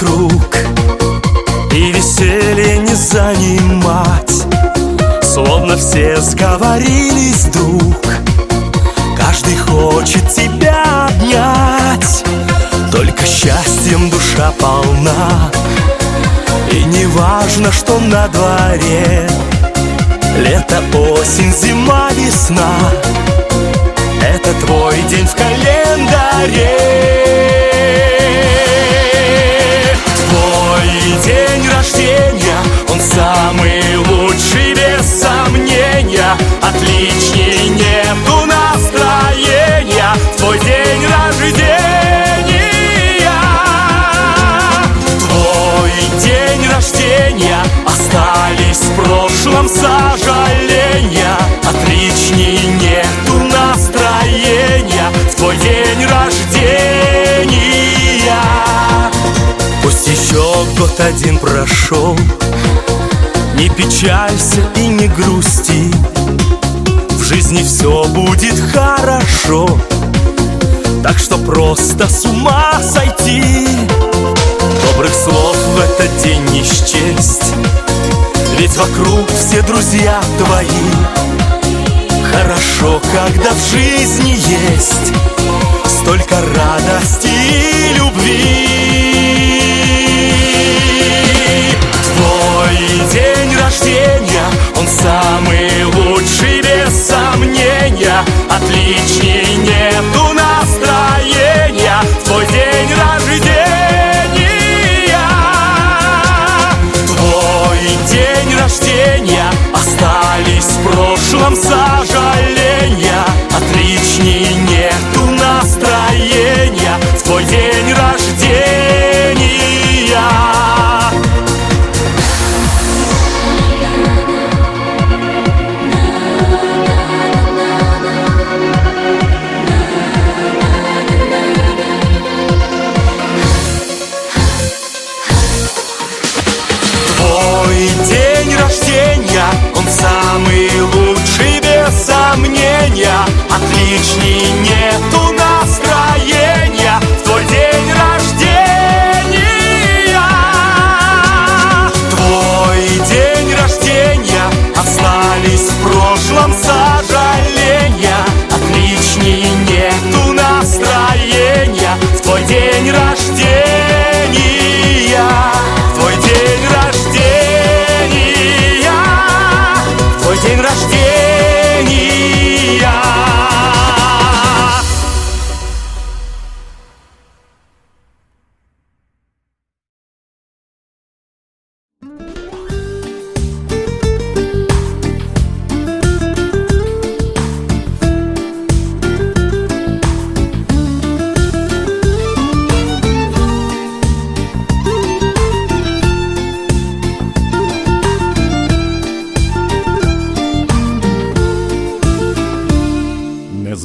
вокруг И веселье не занимать. Словно все сговорились вдруг. Каждый хочет тебя обнять. Только счастьем душа полна. И не важно, что на дворе. Лето, осень, зима, весна. Это твой день в календаре Твой день рождения Он самый лучший без сомнения. Отличней нету настроения Твой день рождения. Твой день рождения Остались в прошлом год один прошел. Не печалься и не грусти. В жизни все будет хорошо. Так что просто с ума сойти. Добрых слов в этот день не счесть. Ведь вокруг все друзья твои. Хорошо, когда в жизни есть Столько прошлом сожаления сомнения Отличней нету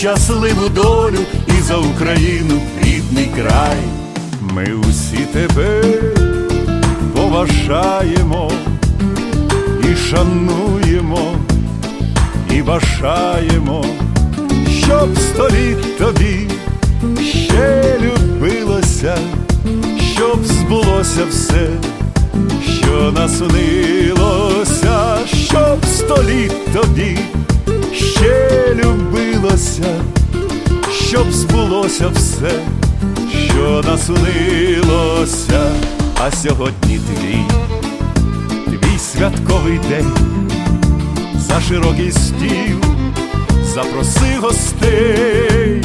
щасливу долю і за Україну рідний край. Ми усі тебе поважаємо і шануємо і бажаємо, щоб століт тобі ще любилося, щоб збулося все, що наснилося, щоб століт тобі любилося, щоб збулося все, що наснилося. а сьогодні твій, твій святковий день, за широкий стіл запроси гостей,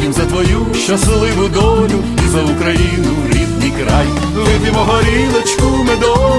вип'ємо за твою щасливу долю і за Україну рідний край, вип'ємо горілочку медову,